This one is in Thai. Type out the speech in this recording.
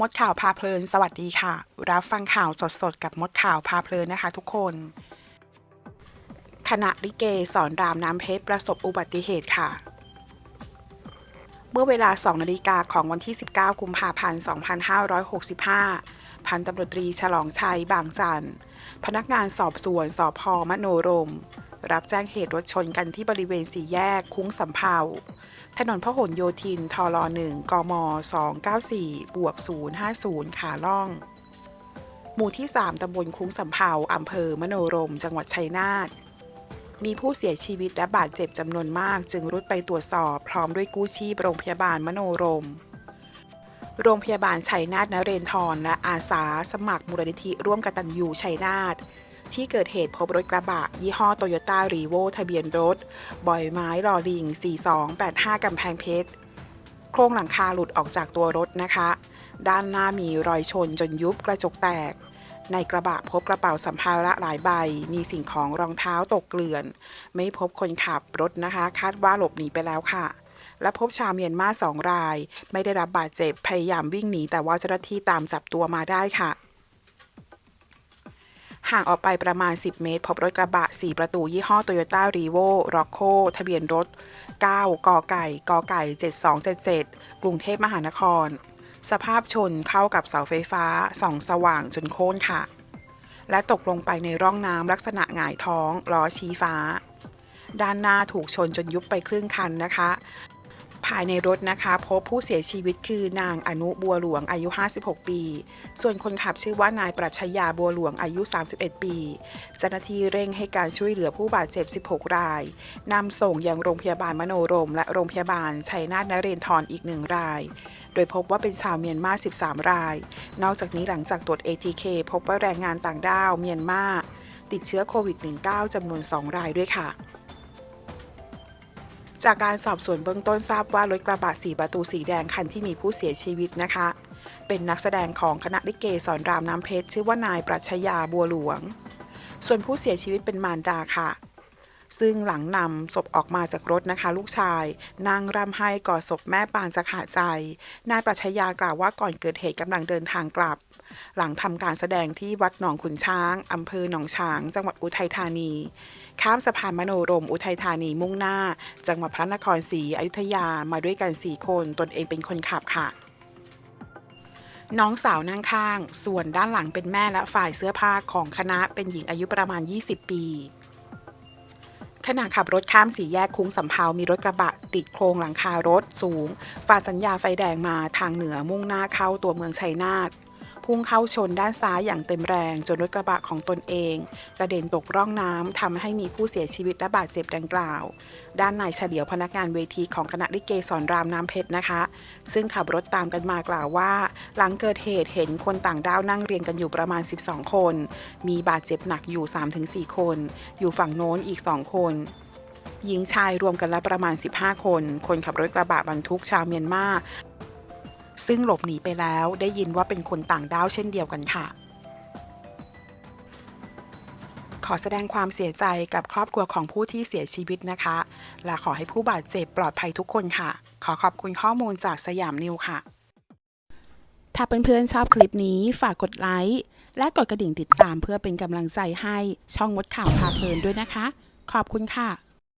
มดข่าวพาเพลิน สวัสดีค่ะ รับฟังข่าวสดๆ กับมดข่าวพาเพลินนะคะทุกคน คณะลิเกสอนรามน้ำเพชรประสบอุบัติเหตุค่ะ เมื่อเวลา 2 นาฬิกาของวันที่ 19 กุมภาพันธ์ 2565 พันตำรวจตรีฉลองชัยบางจันทร์ พนักงานสอบสวนสอพอมโนรม รับแจ้งเหตุรถชนกันที่บริเวณสี่แยกคุ้งสำเภาถนนพหลโยธินทล1กม 294 บวก 050 ขาล่อง หมู่ที่ 3ตำบลคุ้งสำเภาอำเภอมโนรม จังหวัดชัยนาท มีผู้เสียชีวิตและบาดเจ็บจำนวนมาก จึงรุดไปตรวจสอบพร้อมด้วยกู้ชีพโรงพยาบาลมโนรม โรงพยาบาลชัยนาทนเรนทรและอาสาสมัครมูลนิธิร่วมกตัญญูชัยนาท ที่เกิดเหตุพบรถกระบะ ยี่ห้อโตโยต้ารีโวทะเบียนรถบอยไม้ลอลิง 4285 กำแพงเพชร โครงหลังคาหลุดออกจากตัวรถนะคะ ด้านหน้ามีรอยชนจนยุบกระจกแตก ในกระบะพบกระเป๋าสัมภาระหลายใบ มีสิ่งของรองเท้าตกเกลื่อน ไม่พบคนขับรถนะคะ คาดว่าหลบหนีไปแล้วค่ะและพบชาวเมียนมาสองราย ไม่ได้รับบาดเจ็บพยายามวิ่งหนีแต่ว่าเจ้าหน้าที่ตามจับตัวมาได้ค่ะ ห่างออกไปประมาณ 10 เมตร พบรถกระบะ 4 ประตูยี่ห้อ Toyota r e v o r o c c o ทะเบียนรถ 9 กไก่กไก่ 7277 กรุงเทพมหานคร สภาพชนเข้ากับเสาไฟฟ้าส่องสว่างจนโค่นค่ะ และตกลงไปในร่องน้ำลักษณะหงายท้องล้อชี้ฟ้า ด้านหน้าถูกชนจนยุบไปครึ่งคันนะคะ ภายในรถนะคะ พบผู้เสียชีวิตคือนางอนุบัวหลวงอายุ 56 ปี ส่วนคนขับชื่อว่านายปรัชญาบัวหลวงอายุ 31 ปีเจ้าหน้าที่เร่งให้การช่วยเหลือผู้บาดเจ็บ 16 รายนำส่งยังโรงพยาบาลมโนรม และโรงพยาบาลชัยนาทนเรนทรอีกหนึ่งราย โดยพบว่าเป็นชาวเมียนมา 13 ราย นอกจากนี้หลังจากตรวจ ATK พบว่าแรงงานต่างด้าวเมียนมาติดเชื้อโควิด -19 จำนวน 2 รายด้วยค่ะ จากการสอบสวนเบื้องต้นทราบว่ารถกระบะสีประตูสีแดงคันที่มีผู้เสียชีวิตนะคะ เป็นนักแสดงของคณะลิเกสอนรามน้ำเพชร ชื่อว่านายปรัชญาบัวหลวง ส่วนผู้เสียชีวิตเป็นมารดาค่ะ ซึ่งหลังนำศพออกมาจากรถนะคะ ลูกชายนั่งร่ำไห้กอดศพแม่ปานจะขาดใจ นายปรัชญากล่าวว่าก่อนเกิดเหตุกำลังเดินทางกลับ หลังทำการแสดงที่วัดหนองขุนช้างอำเภอหนองฉาง จังหวัดอุทัยธานี ข้ามสะพานมโนรมอุทัยธานีมุ่งหน้า จังหวัดพระนครศรีอยุธยามาด้วยกัน4คน ตนเองเป็นคนขับค่ะน้องสาวนั่งข้าง ส่วนด้านหลังเป็นแม่และฝ่ายเสื้อผ้าของคณะเป็นหญิงอายุประมาณ 20 ปี ขณะขับรถข้ามสี่แยกคุ้งสำเภามีรถกระบะติดโครงหลังคารถสูง ฝ่าสัญญาไฟแดงมาทางเหนือมุ่งหน้าเข้าตัวเมืองชัยนาท พุ่งเข้าชนด้านซ้ายอย่างเต็มแรงจนรถกระบะของตนเอง กระเด็นตกร่องน้ำทำให้มีผู้เสียชีวิตและบาดเจ็บดังกล่าว ด้านนายเฉลียวพนักงานเวทีของคณะลิเกสอนรามน้ำเพชรนะคะ ซึ่งขับรถตามกันมากล่าวว่า หลังเกิดเหตุเห็นคนต่างด้าวนั่งเรียงกันอยู่ประมาณ 12 คน มีบาดเจ็บหนักอยู่ 3-4 คน อยู่ฝั่งโน้นอีก 2 คนหญิงชายรวมกันแล้วประมาณ 15 คน คนขับรถกระบะบรรทุกชาวเมียนมา ซึ่งหลบหนีไปแล้วได้ยินว่าเป็นคนต่างด้าวเช่นเดียวกันค่ะ ขอแสดงความเสียใจกับครอบครัวของผู้ที่เสียชีวิตนะคะ และขอให้ผู้บาดเจ็บปลอดภัยทุกคนค่ะ ขอขอบคุณข้อมูลจากสยามนิวค่ะ ถ้าเพื่อนๆชอบคลิปนี้ฝากกดไลค์และกดกระดิ่งติดตามเพื่อเป็นกำลังใจให้ช่องมดข่าวพาเพลินด้วยนะคะ ขอบคุณค่ะ